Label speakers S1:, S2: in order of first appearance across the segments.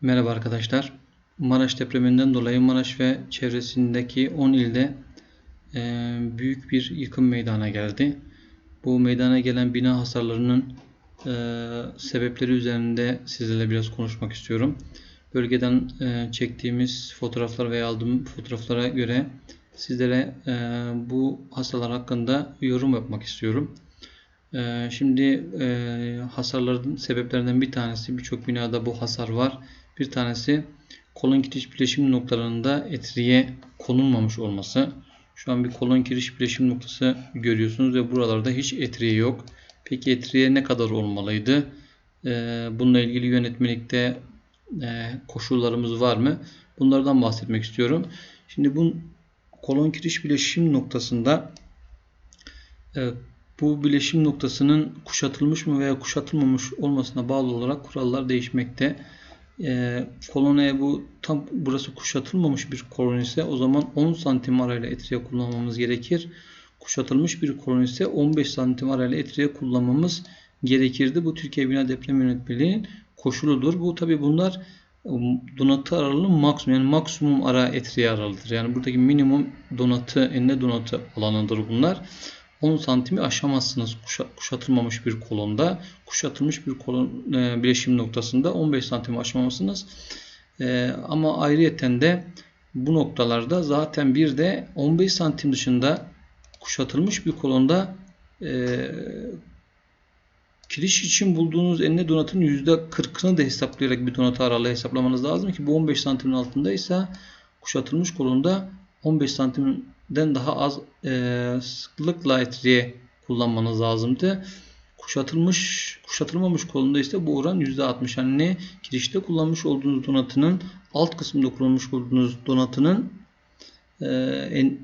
S1: Merhaba arkadaşlar. Maraş depreminden dolayı Maraş ve çevresindeki 10 ilde e, büyük bir yıkım meydana geldi. Bu meydana gelen bina hasarlarının e, sebepleri üzerinde sizlerle biraz konuşmak istiyorum. Bölgeden e, çektiğimiz fotoğraflar veya aldığım fotoğraflara göre sizlere bu hasarlar hakkında yorum yapmak istiyorum. Şimdi hasarların sebeplerinden bir tanesi birçok binada bu hasar var. Bir tanesi kolon kiriş bileşim noktalarında etriye konulmamış olması. Şu an bir kolon kiriş bileşim noktası görüyorsunuz ve buralarda hiç etriye yok. Peki etriye ne kadar olmalıydı? Ee, bununla ilgili yönetmelikte e, koşullarımız var mı? Bunlardan bahsetmek istiyorum. Şimdi bu kolon kiriş bileşim noktasında e, bu bileşim noktasının kuşatılmış mı veya kuşatılmamış olmasına bağlı olarak kurallar değişmekte e, koloniye bu tam burası kuşatılmamış bir koloni ise o zaman 10 santim arayla etriye kullanmamız gerekir. Kuşatılmış bir koloni ise 15 santim arayla etriye kullanmamız gerekirdi. Bu Türkiye Bina Deprem Yönetmeliği'nin koşuludur. Bu tabi bunlar um, donatı aralığının maksimum yani maksimum ara etriye aralıdır. Yani buradaki minimum donatı enine donatı alanıdır bunlar. 10 santimi aşamazsınız kuşatılmamış bir kolonda. Kuşatılmış bir kolon e, bileşim noktasında 15 santimi aşamazsınız. E, ama ayrıyeten de bu noktalarda zaten bir de 15 santim dışında kuşatılmış bir kolonda e, kiriş için bulduğunuz enine donatın %40'ını da hesaplayarak bir donatı aralığı hesaplamanız lazım ki bu 15 santimin altındaysa kuşatılmış kolonda 15 santimden daha az e, sıklıkla etriye kullanmanız lazımdı. Kuşatılmış, kuşatılmamış kolunda ise bu oran %60. Yani ne girişte kullanmış olduğunuz donatının alt kısımda kullanmış olduğunuz donatının e, en,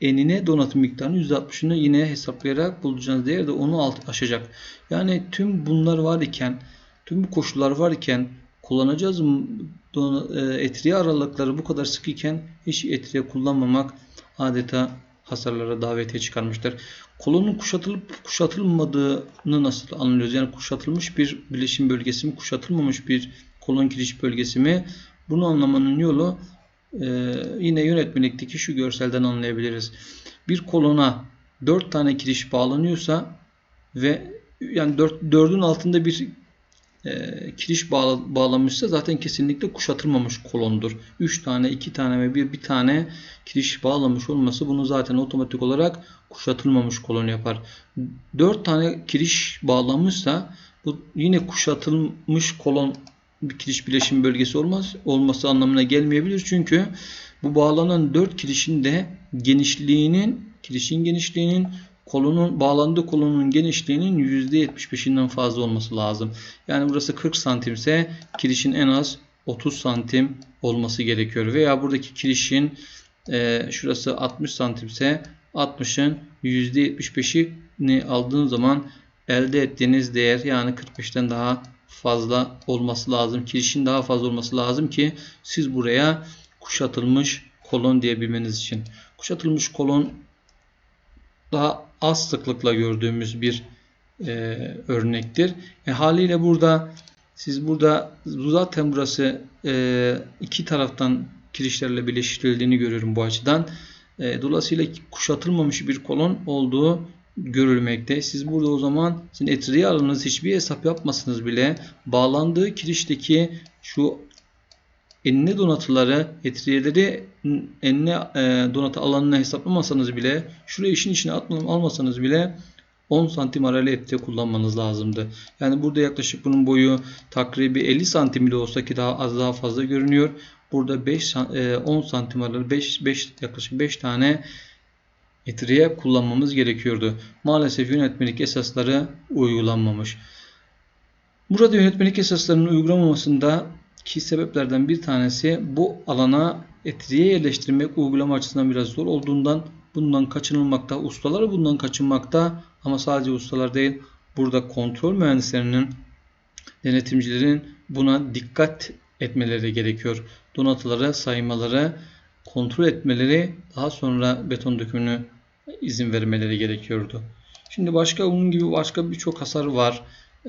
S1: enine donatın miktarının %60'ını yine hesaplayarak bulacağınız değer de onu alt aşacak. Yani tüm bunlar var iken, tüm bu koşullar var iken kullanacağız e, etriye aralıkları bu kadar sık iken hiç etriye kullanmamak adeta hasarlara davetiye çıkarmıştır. Kolonun kuşatılıp kuşatılmadığını nasıl anlıyoruz? Yani kuşatılmış bir bileşim bölgesi mi, kuşatılmamış bir kolon giriş bölgesi mi? Bunu anlamanın yolu e, yine yönetmelikteki şu görselden anlayabiliriz. Bir kolona 4 tane kiriş bağlanıyorsa ve yani 4, 4'ün altında bir e, kiriş bağla, bağlamışsa zaten kesinlikle kuşatılmamış kolondur. 3 tane, 2 tane ve bir, tane kiriş bağlamış olması bunu zaten otomatik olarak kuşatılmamış kolon yapar. 4 tane kiriş bağlamışsa bu yine kuşatılmış kolon bir kiriş bileşim bölgesi olmaz olması anlamına gelmeyebilir. Çünkü bu bağlanan 4 kirişin de genişliğinin kirişin genişliğinin kolunun bağlandığı kolonun genişliğinin %75'inden fazla olması lazım. Yani burası 40 santim ise kirişin en az 30 santim olması gerekiyor. Veya buradaki kirişin e, şurası 60 santim ise 60'ın %75'ini aldığınız zaman elde ettiğiniz değer yani 45'ten daha fazla olması lazım. Kirişin daha fazla olması lazım ki siz buraya kuşatılmış kolon diyebilmeniz için. Kuşatılmış kolon daha az sıklıkla gördüğümüz bir e, örnektir. E, haliyle burada siz burada zaten burası e, iki taraftan kirişlerle birleştirildiğini görüyorum bu açıdan. E, dolayısıyla kuşatılmamış bir kolon olduğu görülmekte. Siz burada o zaman sizin etriye alanınız hiçbir hesap yapmasınız bile bağlandığı kirişteki şu enine donatıları, etriyeleri enine e, donatı alanına hesaplamasanız bile şuraya işin içine atmadan almasanız bile 10 santim arayla etriye kullanmanız lazımdı. Yani burada yaklaşık bunun boyu takribi 50 santim bile olsa ki daha az daha fazla görünüyor. Burada 5 e, 10 santim arayla 5, 5 yaklaşık 5 tane etriye kullanmamız gerekiyordu. Maalesef yönetmelik esasları uygulanmamış. Burada yönetmelik esaslarının uygulanmamasında ki sebeplerden bir tanesi bu alana etriye yerleştirmek uygulama açısından biraz zor olduğundan bundan kaçınılmakta. Ustalar bundan kaçınmakta ama sadece ustalar değil burada kontrol mühendislerinin denetimcilerin buna dikkat etmeleri gerekiyor. Donatıları saymaları kontrol etmeleri daha sonra beton dökümünü izin vermeleri gerekiyordu. Şimdi başka bunun gibi başka birçok hasar var.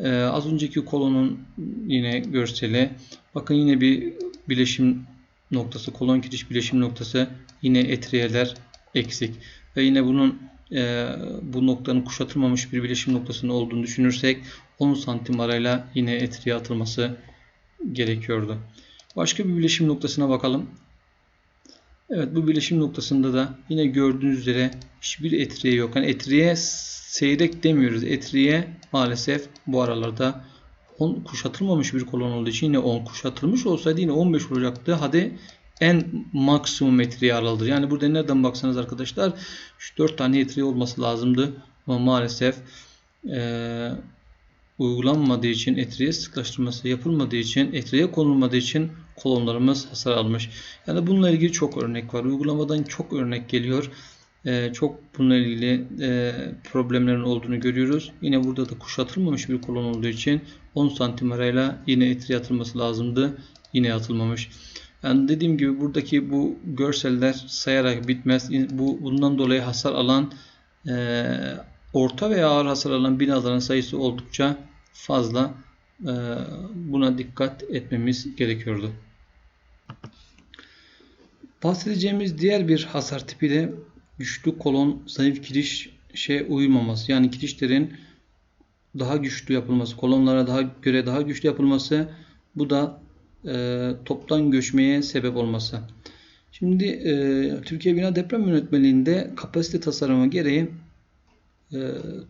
S1: Ee, az önceki kolonun yine görseli. Bakın yine bir bileşim noktası, kolon kiriş bileşim noktası. Yine etriyeler eksik. Ve yine bunun e, bu noktanın kuşatılmamış bir bileşim noktasının olduğunu düşünürsek 10 santim arayla yine etriye atılması gerekiyordu. Başka bir bileşim noktasına bakalım. Evet bu bileşim noktasında da yine gördüğünüz üzere hiçbir etriye yok. Yani etriye seyrek demiyoruz. Etriye maalesef bu aralarda 10 kuşatılmamış bir kolon olduğu için yine 10 kuşatılmış olsaydı yine 15 olacaktı. Hadi en maksimum etriye aralıdır. Yani burada nereden baksanız arkadaşlar 3-4 tane etriye olması lazımdı. Ama maalesef e, uygulanmadığı için etriye sıklaştırması yapılmadığı için etriye konulmadığı için kolonlarımız hasar almış. Yani bununla ilgili çok örnek var. Uygulamadan çok örnek geliyor. Ee, çok bununla ilgili e, problemlerin olduğunu görüyoruz. Yine burada da kuşatılmamış bir kolon olduğu için 10 santim arayla yine etriye atılması lazımdı. Yine atılmamış. Yani dediğim gibi buradaki bu görseller sayarak bitmez. Bu bundan dolayı hasar alan e, orta veya ağır hasar alan binaların sayısı oldukça fazla. E, buna dikkat etmemiz gerekiyordu. Bahsedeceğimiz diğer bir hasar tipi de güçlü kolon zayıf kirişe uymaması. Yani kirişlerin daha güçlü yapılması, kolonlara daha göre daha güçlü yapılması. Bu da e, toptan göçmeye sebep olması. Şimdi e, Türkiye Bina Deprem Yönetmeliğinde kapasite tasarımı gereği e,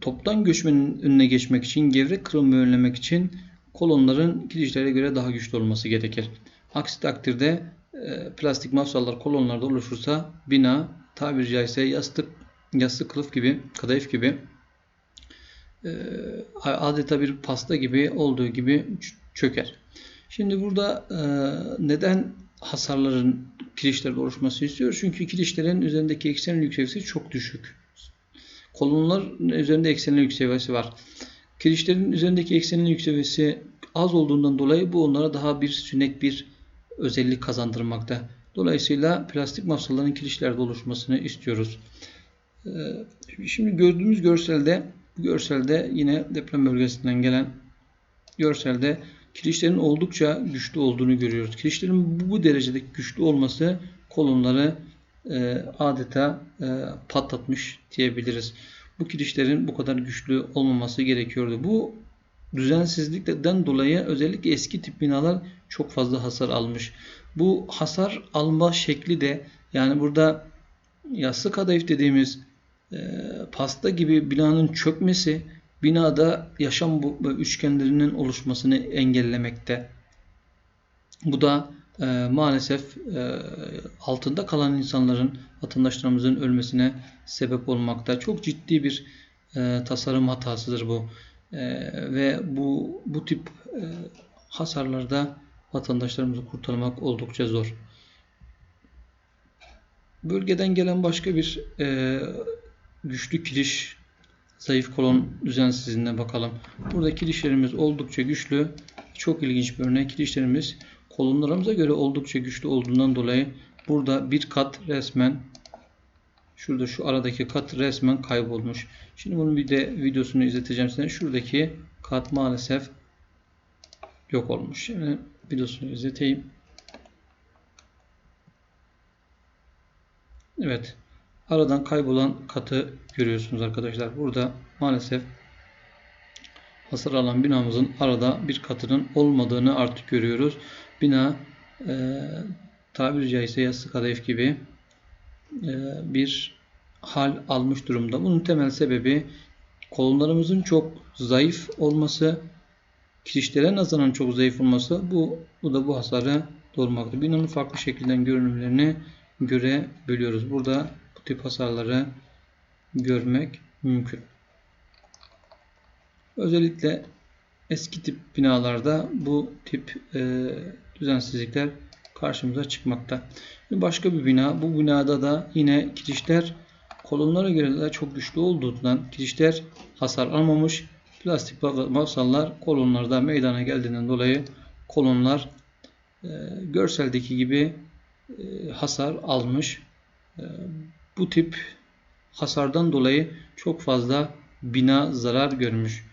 S1: toptan göçmenin önüne geçmek için, gevrek kırılma önlemek için kolonların kirişlere göre daha güçlü olması gerekir. Aksi takdirde e, plastik mafsallar kolonlarda oluşursa bina tabiri caizse yastık, yastık kılıf gibi, kadayıf gibi e, adeta bir pasta gibi olduğu gibi çöker. Şimdi burada e, neden hasarların kirişlerde oluşması istiyoruz? Çünkü kirişlerin üzerindeki eksenin yüksekliği çok düşük. Kolonların üzerinde eksenin yüksekliği var. Kirişlerin üzerindeki eksenin yüksekliği az olduğundan dolayı bu onlara daha bir sünek bir özellik kazandırmakta. Dolayısıyla plastik mafsalların kirişlerde oluşmasını istiyoruz. Ee, şimdi gördüğümüz görselde görselde yine deprem bölgesinden gelen görselde kirişlerin oldukça güçlü olduğunu görüyoruz. Kirişlerin bu derecede güçlü olması kolonları e, adeta e, patlatmış diyebiliriz. Bu kirişlerin bu kadar güçlü olmaması gerekiyordu. Bu düzensizlikten dolayı özellikle eski tip binalar çok fazla hasar almış. Bu hasar alma şekli de yani burada yassı kadayıf dediğimiz e, pasta gibi binanın çökmesi binada yaşam üçgenlerinin oluşmasını engellemekte. Bu da e, maalesef e, altında kalan insanların, vatandaşlarımızın ölmesine sebep olmakta. Çok ciddi bir e, tasarım hatasıdır bu. E, ve bu bu tip e, hasarlarda vatandaşlarımızı kurtarmak oldukça zor. Bölgeden gelen başka bir e, güçlü kiriş, zayıf kolon düzensizliğine bakalım. Burada kirişlerimiz oldukça güçlü. Çok ilginç bir örnek. Kirişlerimiz kolonlarımıza göre oldukça güçlü olduğundan dolayı burada bir kat resmen şurada şu aradaki kat resmen kaybolmuş. Şimdi bunun bir de videosunu izleteceğim size. Şuradaki kat maalesef yok olmuş. Şimdi videosunu izleteyim. Evet. Aradan kaybolan katı görüyorsunuz arkadaşlar. Burada maalesef hasar alan binamızın arada bir katının olmadığını artık görüyoruz. Bina e, tabiri caizse yassı kadayıf gibi bir hal almış durumda. Bunun temel sebebi kolonlarımızın çok zayıf olması, kirişlere nazaran çok zayıf olması bu, bu da bu hasarı doğurmaktadır. Binanın farklı şekilde görünümlerini görebiliyoruz. Burada bu tip hasarları görmek mümkün. Özellikle eski tip binalarda bu tip e, düzensizlikler karşımıza çıkmakta. Başka bir bina. Bu binada da yine kirişler kolonlara göre de çok güçlü olduğundan kirişler hasar almamış. Plastik mafsallar kolonlarda meydana geldiğinden dolayı kolonlar e, görseldeki gibi e, hasar almış. E, bu tip hasardan dolayı çok fazla bina zarar görmüş.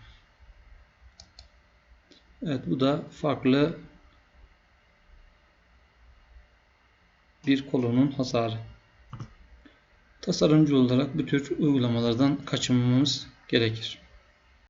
S1: Evet bu da farklı bir kolonun hasarı. Tasarımcı olarak bu tür uygulamalardan kaçınmamız gerekir.